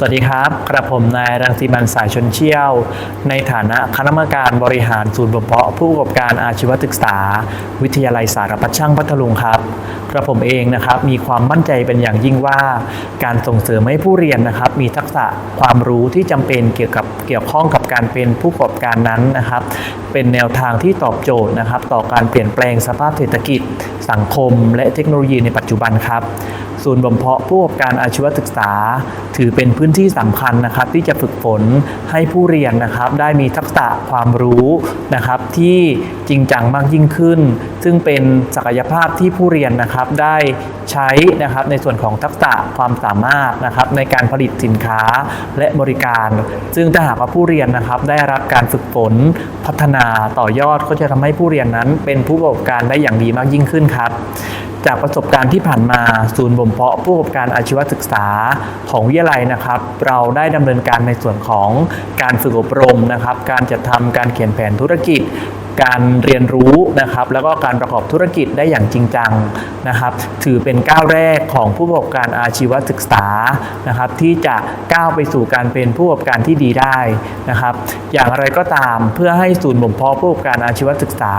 สวัสดีครับกระผมนายรังสีมันสายชนเชี่ยว ในฐานะคณะกรรมการบริหารศูนย์บ่มเพาะผู้ประกอบการอาชีวศึกษา วิทยาลัยสารพัดช่างพัทลุงครับกระผมเองนะครับมีความมั่นใจเป็นอย่างยิ่งว่า การส่งเสริมให้ผู้เรียนนะครับ มีทักษะความรู้ที่จำเป็นเกี่ยวกับเกี่ยวข้องกับการเป็นผู้ประกอบการนั้นนะครับ เป็นแนวทางที่ตอบโจทย์นะครับ ต่อการเปลี่ยนแปลงสภาพเศรษฐกิจ สังคม และเทคโนโลยีในปัจจุบันครับ ศูนย์บ่มเพาะผู้ประกอบการอาชีวศึกษา ถือเป็นพื้นที่สำคัญนะครับ ที่จะฝึกฝนให้ผู้เรียนนะครับ ได้มีทักษะความรู้นะครับ ที่จริงจังมากยิ่งขึ้น ซึ่งเป็นศักยภาพที่ผู้เรียนนะครับได้ใช้นะครับในส่วนของทักษะความสามารถนะครับในการผลิตสินค้าและบริการ ซึ่งถ้าหากว่าผู้เรียนนะครับได้รับการฝึกฝนพัฒนาต่อยอดก็จะทำให้ผู้เรียนนั้น เป็นผู้ประกอบการได้อย่างดีมากยิ่งขึ้นครับ จากประสบการณ์ที่ผ่านมาศูนย์บ่มเพาะผู้ประกอบการอาชีวศึกษาของวิทยาลัยนะครับ เราได้ดำเนินการในส่วนของการฝึกอบรมนะครับ การจัดทำการเขียนแผนธุรกิจ การเรียนรู้นะครับแล้วก็การประกอบธุรกิจได้อย่างจริงจังนะครับถือเป็นก้าวแรกของผู้ประกอบการอาชีวศึกษานะครับที่จะก้าวไปสู่การเป็นผู้ประกอบการที่ดีได้นะครับอย่างไรก็ตามเพื่อให้ศูนย์บ่มเพาะผู้ประกอบการอาชีวศึกษา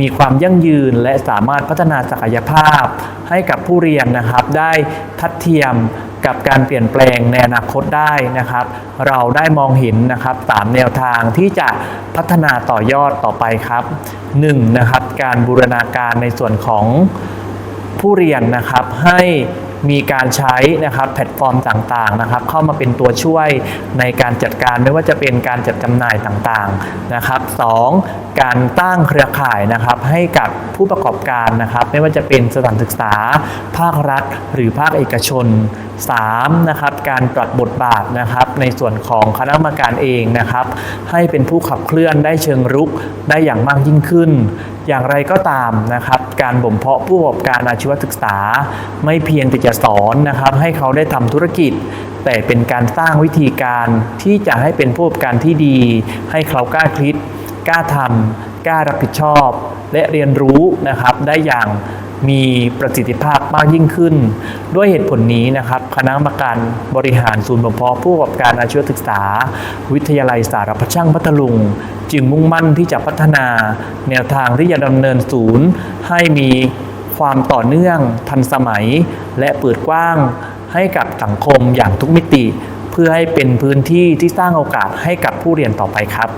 มีความยั่งยืนและสามารถพัฒนาศักยภาพให้กับผู้เรียนนะครับได้ทัดเทียม กับการเปลี่ยนแปลงในอนาคตได้นะครับ เราได้มองเห็นนะครับสามแนวทางที่จะพัฒนาต่อยอดต่อไปครับหนึ่งนะครับการบูรณาการในส่วนของผู้เรียนนะครับให้ มีการใช้นะครับแพลตฟอร์มต่างๆนะครับ เข้ามาเป็นตัวช่วยในการจัดการไม่ว่าจะเป็นการจัดจำหน่ายต่างๆนะครับสองการตั้งเครือข่ายนะครับให้กับผู้ประกอบการนะครับ ไม่ว่าจะเป็นสถานศึกษา ภาครัฐ หรือภาคเอกชน 3. นะครับการปรับบทบาทนะครับในส่วนของคณะกรรมการเองนะครับ ให้เป็นผู้ขับเคลื่อนได้เชิงรุกได้อย่างมากยิ่งขึ้น อย่างไรก็ตามนะครับ การบ่มเพาะผู้ประกอบการอาชีวศึกษา ไม่เพียงแต่จะสอนนะครับ ให้เขาได้ทำธุรกิจ แต่เป็นการสร้างวิธีการที่จะให้เป็นผู้ประกอบการที่ดี ให้เขากล้าคิด กล้าทำกล้ารับผิดชอบ และเรียนรู้นะครับได้อย่าง มีประสิทธิภาพมากยิ่งขึ้น ด้วยเหตุผลนี้นะครับ คณะกรรมการบริหารศูนย์บ่มเพาะผู้ประกอบการอาชีวศึกษา วิทยาลัยสารพัดช่างพัทลุง จึงมุ่งมั่นที่จะพัฒนา แนวทางที่จะดำเนินศูนย์ ให้มีความต่อเนื่องทันสมัย และเปิดกว้างให้กับสังคมอย่างทุกมิติ เพื่อให้เป็นพื้นที่ที่สร้างโอกาสให้กับผู้เรียนต่อไปครับ